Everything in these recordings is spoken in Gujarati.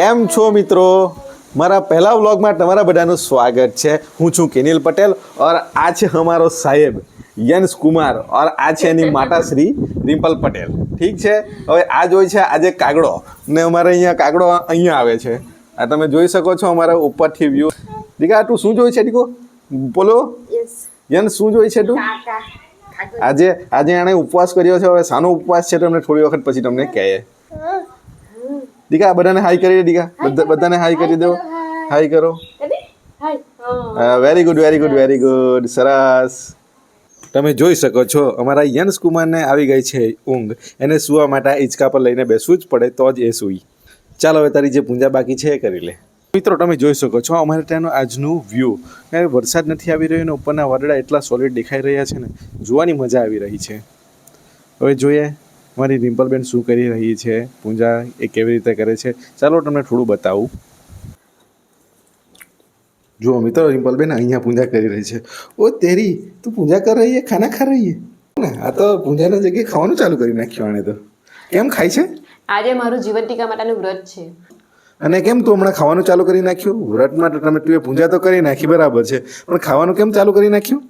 કેમ છો મિત્રો? મારા પહેલા વ્લોગમાં તમારા બધાનું સ્વાગત છે. હું છું કેનિલ પટેલ ઓર આ છે અમારો સાહેબ યંશ કુમાર ઓર આ છે એની માતાશ્રી રિમ્પલ પટેલ. ઠીક છે? હવે આ જોઈ છે આજે કાગડો. ને અમારે અહીંયા કાગડો અહીંયા આવે છે. આ તમે જોઈ શકો છો અમારા ઉપરથી વ્યૂ દીકા તું શું જોઈ છે દીકો? બોલો. યંશ. શું જોઈ છે તું? આજે આજે એણે ઉપવાસ કર્યો છે. હવે સાનો ઉપવાસ છે તમને થોડી વખત પછી તમને કહે દીકા બધાને હાઈ કરી દે દીકા બધા બધાને હાઈ કરી દો હાઈ કરો very good very good very good સરસ તમે જોઈ શકો છો અમારા યંશ કુમારને આવી ગઈ છે ઊંઘ. એને સૂવા માટે હિંચકા પર લઈને બેસવું જ પડે તો જ એ સૂઈ. ચાલો હવે તારી જે પૂંજા બાકી છે એ કરી લે. મિત્રો તમે જોઈ શકો છો અમારે ત્યાંનું આજનું વ્યૂ કારણ વરસાદ નથી આવી રહ્યો ને ઉપરના વાદળા એટલા સોલિડ દેખાઈ રહ્યા છે ને જોવાની મજા આવી રહી છે. હવે જોઈએ. મારી રિમ્પલબેન શું કરી રહી છે? પૂજા એ કેવી રીતે કરે છે? ચાલો તમને થોડું બતાવું. જુઓ મિત્રો રિમ્પલબેન અહીંયા પૂજા કરી રહી છે. ઓ તેરી તું પૂજા કરી રહી છે ખાના ખા રહી છે ને આ તો પૂજાના જગ્યાએ ખાવાનું ચાલુ કરી નાખ્યું આણે તો. કેમ ખાય છે? આજે મારું જીવન ટીકા માટેનું વ્રત છે. અને કેમ તું હમણાં ખાવાનું ચાલુ કરી નાખ્યું? વ્રત માટે તમે તું એ પૂજા તો કરી નાખી બરાબર છે. પણ ખાવાનું કેમ ચાલુ કરી નાખ્યું?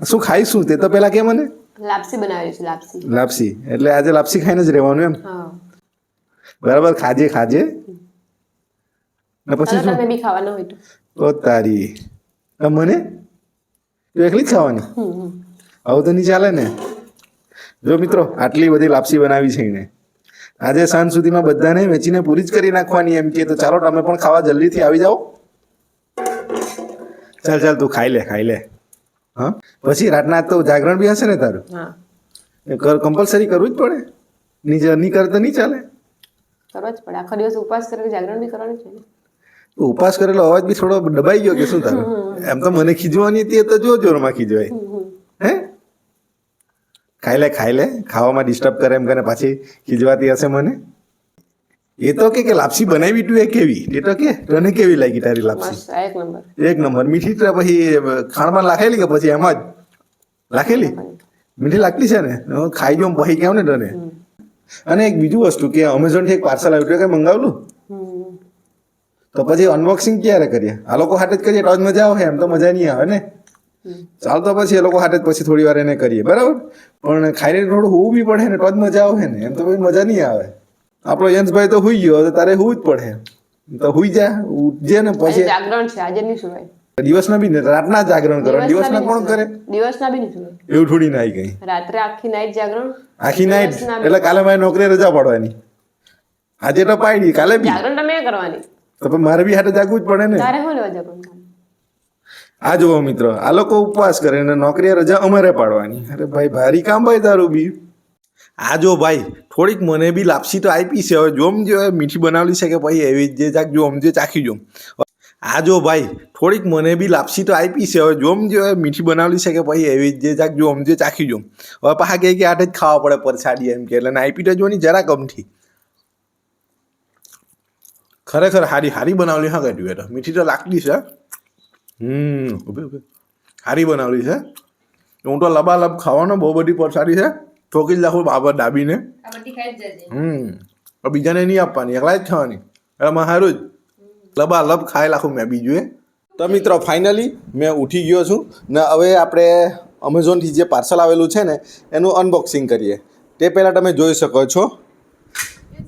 શું ખાઈશું? તે તો પહેલાં કેમ મને? લાપસી બનાવેલી છે લાપસી. લાપસી. એટલે આજે લાપસી ખાઈને જ રહેવાનું એમ? હા. બરાબર ખાજે ખાજે. ને પછી શું? બી ખાવાનું હોય તો. તારી. મને? તું એકલી જ ખાવાની. આવું તો નહીં ચાલે ને. જો મિત્રો આટલી બધી લાપસી બનાવી છે એને આજે સાંજ સુધીમાં બધાને વેચીને પૂરી જ કરી નાખવાની એમ કે તો ચાલો તમે પણ ખાવા જલ્દીથી આવી જાઓ. ચાલ ચાલ તું ખાઈ લે ખાઈ લે. હા? પછી રાતના તો જાગરણ બી હશે ને તારું? કમ્પલસરી કરવું જ પડે. જ- નહીં કરે તો નહીં ચાલે. કરવા જ પડે. આખો દિવસ ઉપવાસ કરીને જાગરણ બી કરવાનું છે ને? ઉપવાસ કરેલો અવાજ બી થોડો દબાઈ ગયો કે શું તારો? એમ તો મને ખીજવાની હતી એ તો જો જોરમાં ખીજવાય. હે? ખાઈ લે ખાઈ લે. ખાવામાં ડિસ્ટર્બ કરે એમ કરીને પાછી ખીજવાતી હશે મને. એ તો કે કે લાપસી બનાવી તું એ કેવી? એ તો કે તને કેવી લાગી તારી લાપસી? એક નંબર. એક નંબર. મીઠી તો પછી ખાણમાં લાખેલી કે પછી એમાં જ? લાખેલી? મીઠી લાગતી છે ને? ખાઈ જો પછી કેવું ને તને? અને એક બીજું વસ્તુ કે અમેઝોનથી એક પાર્સલ આવ્યું કઈ મંગાવેલું? તો પછી અનબોક્સિંગ ક્યારે કરીએ? આ લોકો હાથે જ કરીએ તો જ મજા આવે એમ તો મજા નહીં આવે ને? ચાલ તો પછી એ લોકો હાથે જ પછી થોડી વાર એને કરીએ બરાબર? પણ ખાઈને થોડું હોવું બી પડે ને તો જ મજા આવે ને એમ તો પછી મજા નહીં આવે. આપણો યંશભાઈ તો હુઈ ગયો તારે હુઈ જ પડે. તો હુઈ જા ઉઠજે ને પછી જાગરણ છે આજે નહીં સુવાય. દિવસના બી રાતના જાગરણ કરો દિવસના કોણ કરે? દિવસના બી નહીં એવું થોડી નાઈ ગઈ. રાત્રે આખી નાઈટ જાગરણ. આખી નાઈટ એટલે કાલે મારી નોકરી રજા પાડવાની. આજે તો પાડી કાલે બી. જાગરણ તમે કરવાની. તો પણ મારે બી હાથે જાગવું જ પડે ને. તારે હું લેવા જાગરણ આ જુઓ મિત્રો આ લોકો ઉપવાસ કરે ને નોકરી રજા અમારે પાડવાની. અરે ભાઈ ભારી કામ ભાઈ તારું બી. આ જો ભાઈ, થોડીક મને બી લાપસી તો આપી છે. હવે જોમ જે મીઠી બનાવેલી છે કે ભાઈ, એવી જ ચાક જોમ જે ચાખી જોમ આ જો ભાઈ, થોડીક મને બી લાપસી તો આપી છે. હવે જોમ જે મીઠી બનાવેલી છે કે ભાઈ, એવી જ ચાક જોમ જે ચાખી જોમ હવે પાછા કહે કે આઠ જ ખાવા પડે પરસાડી એમ કે. એટલે આપી તો જોની જરા કમથી ખરેખર હારી હારી બનાવેલી, હા, કાઢ્યું એટલે મીઠી તો લાગતી છે. હમ, ઊભી ઊભી. સારી બનાવેલી છે. હું તો લબાલબ ખાવાનો બહુ બધી પરસાડી છે. ઠોકી જ નાખું બાબર જજે. હમ. બીજાને નહીં આપવાની એકલા જ થવાની. એટલે મારે સારું જ. લબા લબ ખાઈ લાખું મેં બીજું એ તો મિત્રો ફાઇનલી મેં ઉઠી ગયો છું. ને હવે આપણે અમેઝોનથી જે પાર્સલ આવેલું છે ને એનું અનબોક્સિંગ કરીએ. તે પહેલાં તમે જોઈ શકો છો.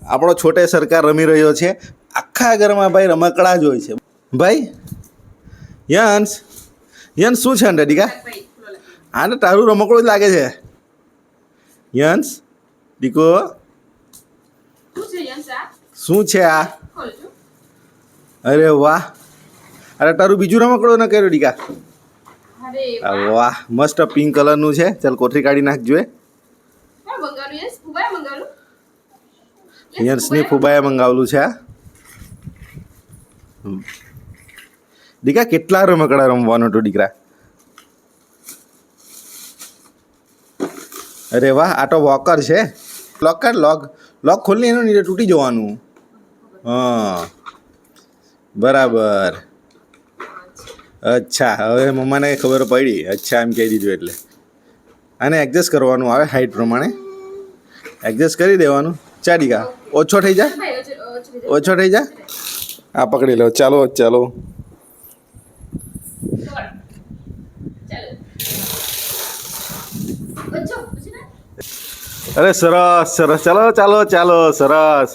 આપણો છોટે સરકાર રમી રહ્યો છે. આખા ઘરમાં ભાઈ રમકડા જ હોય છે. ભાઈ યંશ યંશ શું છે અંડર હા આને તારું રમકડું જ લાગે છે. યંશ દીકો શું છે આ? અરે વાહ. અરે તારું બીજું રમકડો ન કર્યો દીકા? વાહ. મસ્ત પિંક કલરનું છે. ચાલ કોઠરી કાઢી નાખજો. યંશની ફુબાએ મંગાવેલું છે આ દીકા કેટલા રમકડા રમવાનું હતું દીકરા? અરે વાહ આ તો વોકર છે. લોક કર લોક લોક ખોલી એનું નીચે તૂટી જવાનું. હા. બરાબર. અચ્છા હવે મમ્માને ખબર પડી. અચ્છા એમ કહી દીધું એટલે. આને એડજસ્ટ કરવાનું આવે હાઈટ પ્રમાણે. એડજસ્ટ કરી દેવાનું. ચાડીકા ઓછો થઈ જાય ભાઈ, ઓછું- ઓછું ઓછો થઈ જા. આ પકડી લો. ચાલો ચાલો. અરે સરસ સરસ. ચાલો ચાલો ચાલો સરસ.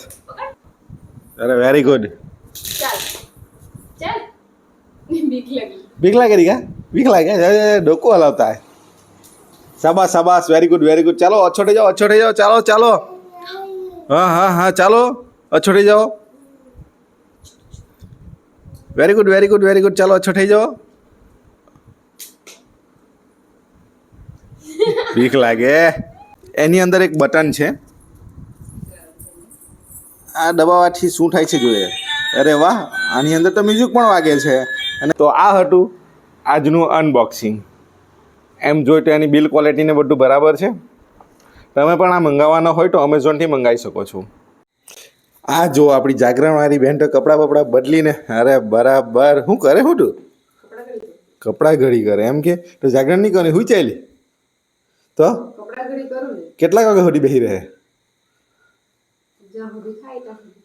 અરે વેરી ગુડ બીક લાગે. કા? બીક લાગે. ડોકો હલાવતા શાબાશ શાબાશ. વેરી ગુડ વેરી ગુડ ચાલો અછોટે જાઓ અછોટે જાઓ. ચાલો ચાલો. હા હા હા ચાલો. અછોટે થઈ જાઓ. Very good very good very good ચાલો અછો થઈ જાઓ. બીક લાગે. એની અંદર એક બટન છે. આ દબાવવાથી શું થાય છે જોઈએ? અરે વાહ, આની અંદર તો મ્યુઝિક પણ વાગે છે. અને તો આ હતું આજનું અનબોક્સિંગ એમ જોઈ તો એની બિલ ક્વોલિટીને બધું બરાબર છે. તમે પણ આ મંગાવવાના હોય તો અમેઝોનથી મંગાવી શકો છો. આ જો આપણી જાગરણવાળી બેન તો કપડાં બપડા બદલીને, અરે બરાબર, શું કરે શું તું? કપડાં ઘડી કરે, એમ કે? તો જાગરણ નહીં કરે હું ચાલી તો? કપડાં ઘડી કરું કેટલા વાગે સુધી બેહી રહે?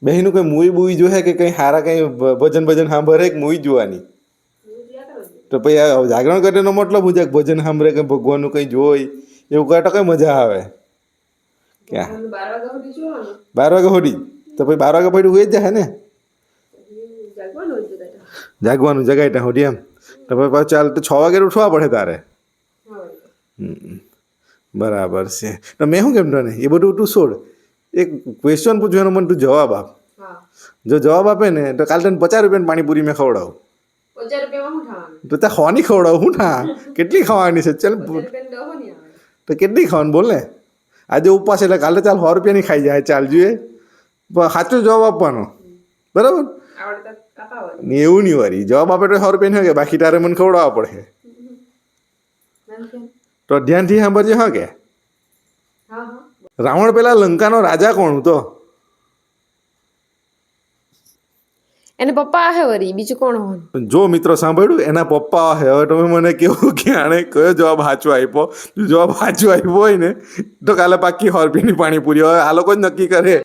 બેહીનું કંઈ મૂવી બૂવી જોહે કે કંઈ સારા કંઈ ભજન ભજન સાંભળે કે મૂવી જોવાની. તો પછી જાગરણ કરવાનો મતલબ હું કે ભજન સાંભળે કે ભગવાનનું કંઈ જોઈ? એવું કરે તો કઈ મજા આવે. ક્યાં? બાર વાગે હોડી તો પછી બાર વાગે પડ્યું હોય જ જાય ને? જાગવાનું જગાઈ જગાય ત્યાં. હોડી એમ? તો પછી ચાલ તો છ વાગે ઉઠવા પડે તારે. હમ. બરાબર છે. તો મેં શું કેમ તને? એ બધું તું છોડ. એક ક્વેશ્ચન પૂછવાનો મને તું જવાબ આપ. જો જવાબ આપે ને તો કાલે તને પચાસ રૂપિયાની પાણીપુરી મેં ખવડાવું. તો ત્યાં ખવાની ખવડાવું હું ના? કેટલી ખાવાની છે? ચાલ નહીં તો કેટલી ખાવાની? બોલ ને. આજે ઉપવાસ એટલે કાલે ચાલ સો રૂપિયાની ખાઈ જાય ચાલ જોઈએ પણ સાચો જવાબ આપવાનો. બરાબર? એવું નહીં વારી જવાબ આપે તો સો રૂપિયા હોય કે બાકી તારે મને ખવડાવવા પડે? તો ધ્યાનથી સાંભળજે હા કે? રાવણ પેલા લંકાનો રાજા કોણ હતો? એને પપ્પા હે વરી બીજું કોણ જો મિત્રો સાંભળ્યું એના પપ્પા હે હવે તમે મને કેવું કે આણે કયો જવાબ સાચો આપ્યો? જવાબ સાચો આપ્યો હોય ને તો કાલે પાકી હોરપીની પાણીપુરી હવે આ લોકો જ નક્કી કરે.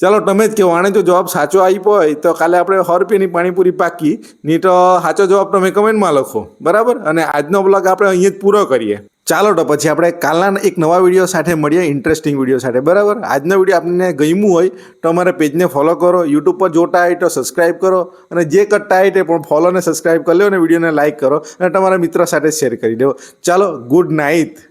ચાલો તમે જ કહો આણે જો જવાબ સાચો આપ્યો હોય તો કાલે આપણે સો રૂપિયાની પાણીપુરી પાકી, નહીં તો સાચો જવાબ તમે કમેન્ટમાં લખો, બરાબર? અને આજનો બ્લોગ આપણે અહીંયા જ પૂરો કરીએ. ચાલો તો પછી આપણે કાલના એક નવા વીડિયો સાથે મળીએ ઇન્ટરેસ્ટિંગ વીડિયો સાથે, બરાબર? આજનો વીડિયો આપણને ગમ્યું હોય તો અમારા પેજને ફોલો કરો યુટ્યુબ પર જોતા હોય તો સબસ્ક્રાઈબ કરો, અને જે કરતા હોય તે પણ ફોલો અને સબસ્ક્રાઇબ કરી લો અને વિડીયોને લાઇક કરો, અને તમારા મિત્રો સાથે શેર કરી દો ચાલો ગુડ નાઇટ